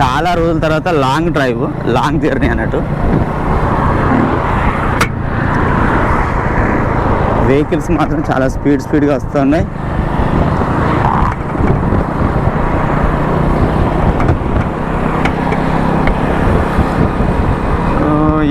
చాలా రోజుల తర్వాత లాంగ్ డ్రైవ్ లాంగ్ జర్నీ అన్నట్టు. వెహికల్స్ మాత్రం చాలా స్పీడ్ స్పీడ్గా వస్తున్నాయి.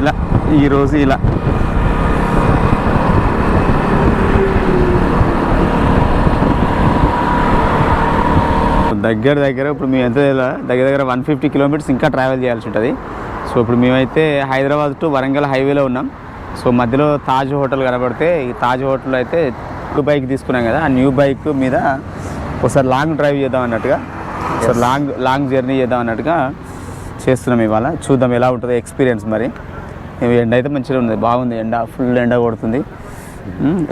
ఇలా ఈరోజు ఇలా. దగ్గర దగ్గర ఇప్పుడు మేము ఎంత? దగ్గర? దగ్గర వన్ ఫిఫ్టీ కిలోమీటర్స్ ఇంకా ట్రావెల్ చేయాల్సి ఉంటుంది. సో ఇప్పుడు మేమైతే హైదరాబాద్ టు వరంగల్ హైవేలో ఉన్నాం. సో మధ్యలో తాజ్ హోటల్ కనబడితే ఈ తాజ్ హోటల్ అయితే న్యూ బైక్ తీసుకున్నాం కదా ఆ న్యూ బైక్ మీద ఒకసారి లాంగ్ డ్రైవ్ చేద్దాం అన్నట్టుగా ఒకసారి లాంగ్ లాంగ్ జర్నీ చేద్దాం అన్నట్టుగా చేస్తున్నాం ఇవాళ. చూద్దాం ఎలా ఉంటుందో ఎక్స్పీరియన్స్ మరి. ఎండ అయితే మంచిగా ఉంది బాగుంది ఎండ ఫుల్ ఎండ కొడుతుంది.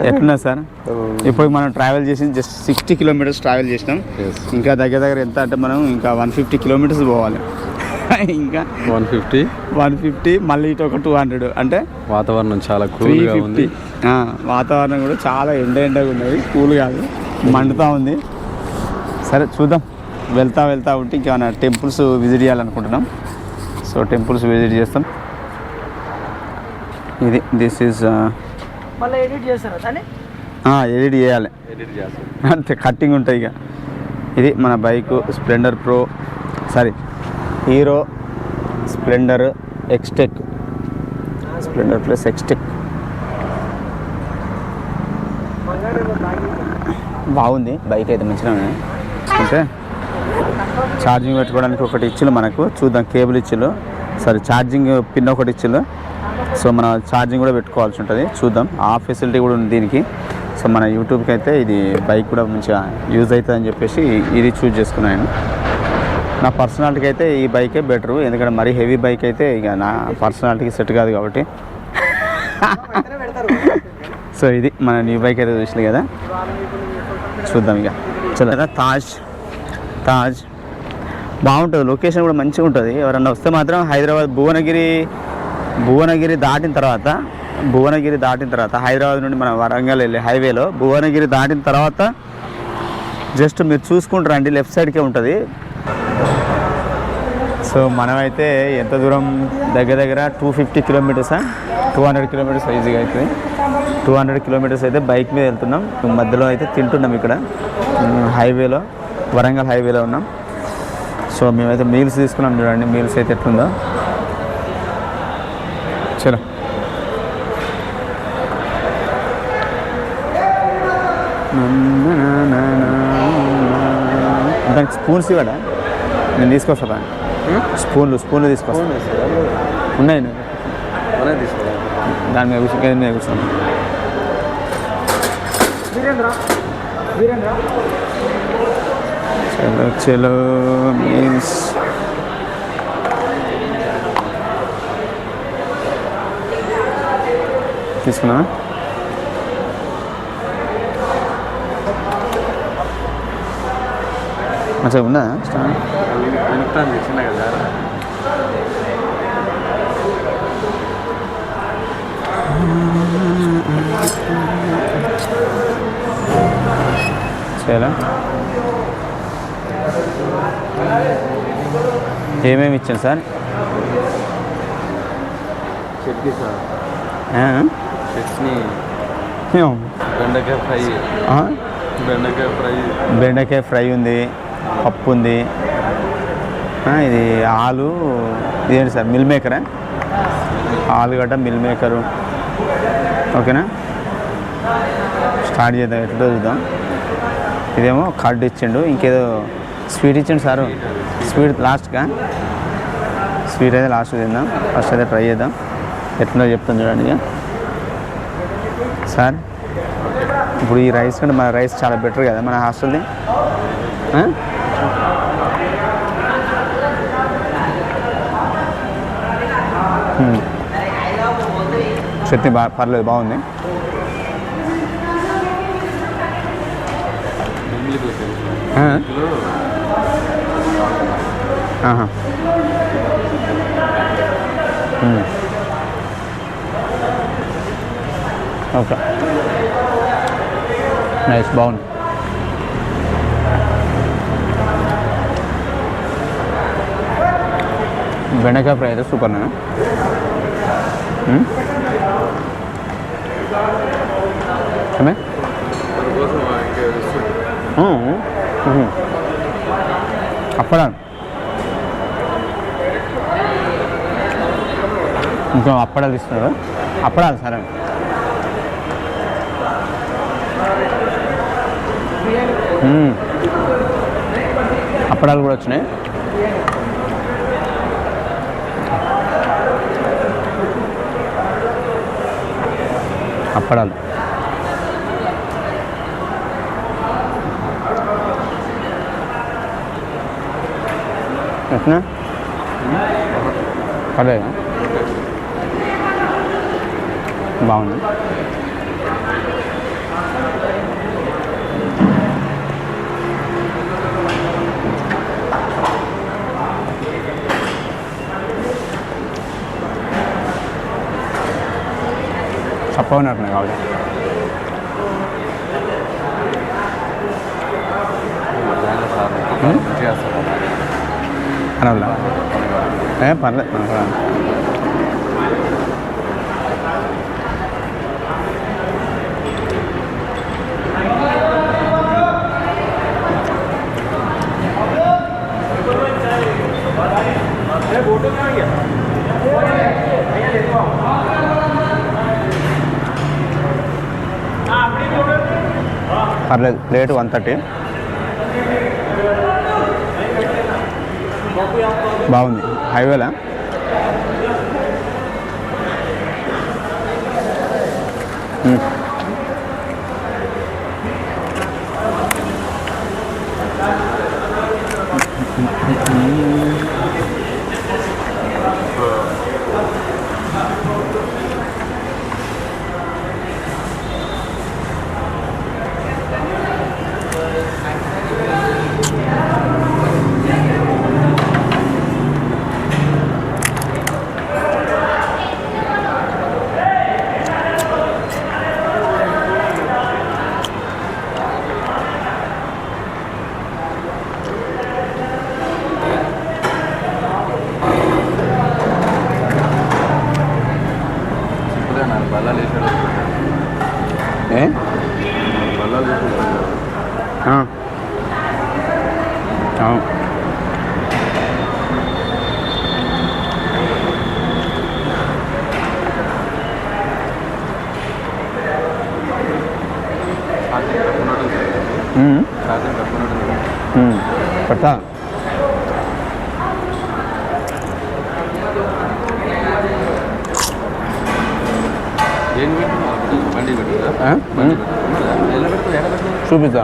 ఎట్లున్నా సార్? ఇప్పుడు మనం ట్రావెల్ చేసి జస్ట్ సిక్స్టీ కిలోమీటర్స్ ట్రావెల్ చేసినాం. ఇంకా దగ్గర దగ్గర ఎంత అంటే మనం ఇంకా వన్ ఫిఫ్టీ కిలోమీటర్స్ పోవాలి. ఇంకా వన్ ఫిఫ్టీ వన్ ఫిఫ్టీ మళ్ళీ ఇటు ఒక టూ హండ్రెడ్ అంటే వాతావరణం చాలా కూల్గా ఉంది. వాతావరణం కూడా చాలా ఎండ ఎండగా ఉన్నది. కూల్ కాదు. మండుతూ ఉంది. సరే చూద్దాం. వెళ్తా వెళ్తా ఉంటే ఇంకేమైనా టెంపుల్స్ విజిట్ చేయాలనుకుంటున్నాం. సో టెంపుల్స్ విజిట్ చేస్తాం. ఇది దిస్ ఈజ్ మళ్ళీ ఎడిట్ చేస్తారా దాన్ని? ఎడిట్ చేయాలి. ఎడిట్ చేస్తాం అంతే కట్టింగ్ ఉంటుంది ఇక. ఇది మన bike Splendor pro sorry Hero Splendor Xtec. Splendor plus Xtec. బాగుంది బైక్ అయితే మంచిగా ఉంది. అంటే ఛార్జింగ్ పెట్టుకోవడానికి ఒకటి ఇచ్చిలు మనకు చూద్దాం కేబుల్ ఇచ్చిలు. సారీ ఛార్జింగ్ పిన్ ఒకటి ఇచ్చిలు. సో మన ఛార్జింగ్ కూడా పెట్టుకోవాల్సి ఉంటుంది. చూద్దాం. ఆ ఫెసిలిటీ కూడా ఉంది దీనికి. సో మన యూట్యూబ్కి అయితే ఇది బైక్ కూడా మంచిగా యూజ్ అవుతుంది అని చెప్పేసి ఇది చూజ్ చేసుకున్నాను నా పర్సనాలిటీకి అయితే ఈ బైకే బెటరు ఎందుకంటే మరీ హెవీ బైక్ అయితే ఇక నా పర్సనాలిటీకి సెట్ కాదు కాబట్టి. సో ఇది మన న్యూ బైక్ అయితే చూసినాయి కదా. చూద్దాం ఇక. చలో. తాజ్. తాజ్. బాగుంటుంది. లొకేషన్ కూడా మంచిగా ఉంటుంది. ఎవరన్నా వస్తే మాత్రం హైదరాబాద్ భువనగిరి భువనగిరి దాటిన తర్వాత భువనగిరి దాటిన తర్వాత హైదరాబాద్ నుండి మన వరంగల్ వెళ్ళి హైవేలో భువనగిరి దాటిన తర్వాత జస్ట్ మీరు చూసుకుంటారు అండి లెఫ్ట్ సైడ్కే ఉంటుంది. సో మనమైతే ఎంత దూరం? దగ్గర దగ్గర టూ ఫిఫ్టీ కిలోమీటర్సా టూ హండ్రెడ్ కిలోమీటర్స్ ఈజీగా అవుతుంది టూ హండ్రెడ్ కిలోమీటర్స్ అయితే బైక్ మీద వెళ్తున్నాం. మధ్యలో అయితే తింటున్నాం ఇక్కడ. హైవేలో వరంగల్ హైవేలో ఉన్నాం. సో మేమైతే మీల్స్ తీసుకున్నాం చూడండి. మీల్స్ అయితే ఎట్లుందో చలో దానికి స్పూన్స్ ఇవ్వడా నేను తీసుకొస్తా. స్పూన్లు స్పూన్లు తీసుకొస్తా ఉన్నాయి దాని మీద కూర్చో గది మీద కూర్చోండి వీరేంద్ర చలో చలో మీన్స్. తీసుకున్నా మంచిగా ఉందా? స్టాండ్. చేయాలా? ఏమేమి ఇచ్చాను సార్? చట్నీ సార్? చట్నీ? బెండకాయ ఫ్రై? బెండకాయ ఫ్రై. బెండకాయ ఫ్రై ఉంది. పప్పు ఉంది ఇది ఆలు ఇదేంటి సార్ మిల్ మేకరా? ఆలుగడ్డ మిల్ మేకరు. ఓకేనా? స్టార్ట్ చేద్దాం ఎట్లా చూద్దాం ఇదేమో కార్డు ఇచ్చిండు ఇంకేదో స్వీట్ ఇచ్చిండు సారు. స్వీట్ లాస్ట్గా స్వీట్ అయితే లాస్ట్ తిందాం ఫస్ట్ అయితే ట్రై చేద్దాం. ఎట్లా చెప్తాను చూడండి సార్ ఇప్పుడు ఈ రైస్ కంటే మన రైస్ చాలా బెటర్ కదా మన హాస్టల్ది ఆ? హ్మ్. చట్నీ బా పర్లేదు బాగుంది ఆ? ఆహా. హ్మ్. ఓకే నైస్ బాగుంది బెండకాయ ఫ్రై అయితే సూపర్ నేను ఏమే? ఇంకా అప్పడా ఇంకా అప్పడాలు ఇస్తున్నారు అప్పడాలు సరే. అప్పడాలు కూడా వచ్చినాయి. అప్పడాలు. ఎట్లా? పర్లేదా బాగుంది. చప్పగా ఉన్నట్టున్నాయి కాబట్టి మధ్యాహ్నం సార్ ఉమ్. మంచిగా వస్తుంది. పర్లేదు. Late plate one thirty. బాగుంది. హైవేలా? మ్మ్. సింపుల్గా నాలుగు బల్లాలు వేసాడు ఏ బల్లాలు వేసాడు ఆ. అవును ఛార్జింగ్ తక్కువ ఉంటుంది మ్మ్. ఛార్జింగ్ తక్కువ ఉంటుంది మ్మ్. పెడతా ఏం పెట్టుకున్నావు బండి పెట్టుకుందా ఆ? బండి మ్మ్. పెట్టుకున్నా ఎలా పెట్టుకుందా ఎలా పెట్టుకుందా చూపిస్తా.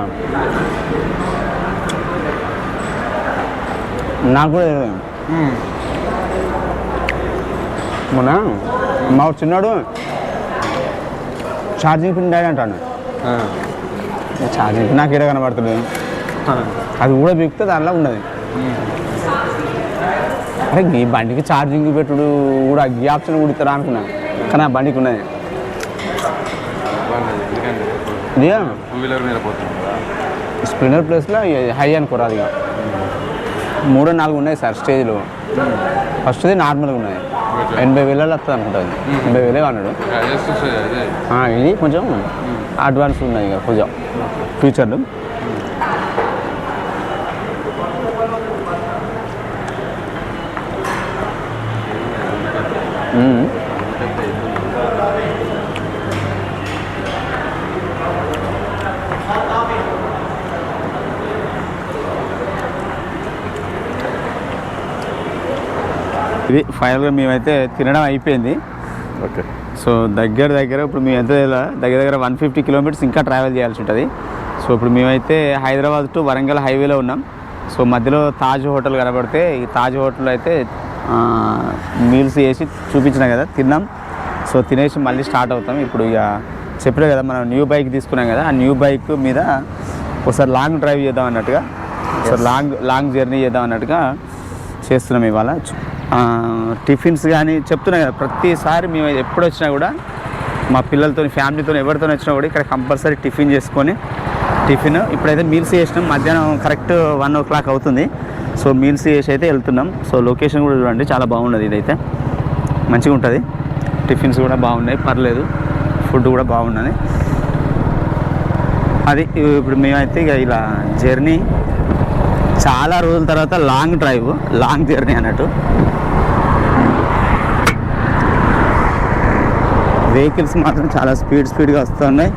నాకు కూడా తెలియదు. మొన్న మా చిన్నాడు ఛార్జింగ్ పిన్ డాడీ అంటాడు. ఛార్జింగ్ నాకు ఎక్కడ కనబడుతుంది? అది కూడా బిగితే దానిలో ఉన్నది. అరే ఈ బండికి ఛార్జింగ్ పెట్టుడు కూడా ఈ ఆప్షన్ కూడా ఇస్తారా అనుకున్నాను కానీ ఆ బండికి ఉన్నది. స్ప్లెండర్ ప్లేస్లో హై అనుకోరాదు ఇక. మూడు నాలుగు ఉన్నాయి సార్ స్టేజ్లో. ఫస్ట్ది నార్మల్గా ఉన్నది ఎనభై వేలలో వస్తుంది అనుకుంటుంది. ఎనభై వేలే అన్నాడు జస్ట్ అదే ఆ, ఇది కొంచెం అడ్వాన్స్ ఉన్నది ఇక కొంచెం. ఫ్యూచర్లో ఇది ఫైనల్గా మేమైతే తినడం అయిపోయింది. ఓకే. సో దగ్గర దగ్గర ఇప్పుడు మేము ఎంత దగ్గర దగ్గర వన్ ఫిఫ్టీ కిలోమీటర్స్ ఇంకా ట్రావెల్ చేయాల్సి ఉంటుంది. సో ఇప్పుడు మేమైతే హైదరాబాద్ టు వరంగల్ హైవేలో ఉన్నాం. సో మధ్యలో తాజ్ హోటల్ కనబడితే ఈ తాజ్ హోటల్ అయితే మీల్స్ వేసి చూపించిన కదా తిన్నాం. సో తినేసి మళ్ళీ స్టార్ట్ అవుతాం. ఇప్పుడు ఇక చెప్పిన కదా మనం న్యూ బైక్ తీసుకున్నాం కదా ఆ న్యూ బైక్ మీద ఒకసారి లాంగ్ డ్రైవ్ చేద్దాం అన్నట్టుగా ఒకసారి లాంగ్ లాంగ్ జర్నీ చేద్దాం అన్నట్టుగా చేస్తున్నాం ఇవాళ. టిఫిన్స్ కానీ చెప్తున్నా కదా ప్రతిసారి మేము ఎప్పుడు వచ్చినా కూడా మా పిల్లలతో ఫ్యామిలీతో ఎవరితో వచ్చినా కూడా ఇక్కడ కంపల్సరీ టిఫిన్ చేసుకొని టిఫిన్ ఇప్పుడైతే మీల్స్ చేసినాం. మధ్యాహ్నం కరెక్ట్ వన్ ఓ క్లాక్ అవుతుంది. సో మీల్స్ చేసి అయితే వెళ్తున్నాం. సో లొకేషన్ కూడా చూడండి చాలా బాగున్నది ఇదైతే. మంచిగా ఉంటుంది. టిఫిన్స్ కూడా బాగున్నాయి పర్లేదు. ఫుడ్ కూడా బాగున్నది. అది ఇప్పుడు మేమైతే ఇక ఇలా జర్నీ చాలా రోజుల తర్వాత లాంగ్ డ్రైవ్ లాంగ్ జర్నీ అన్నట్టు. వెహికల్స్ మాత్రం చాలా స్పీడ్ స్పీడ్గా వస్తున్నాయి.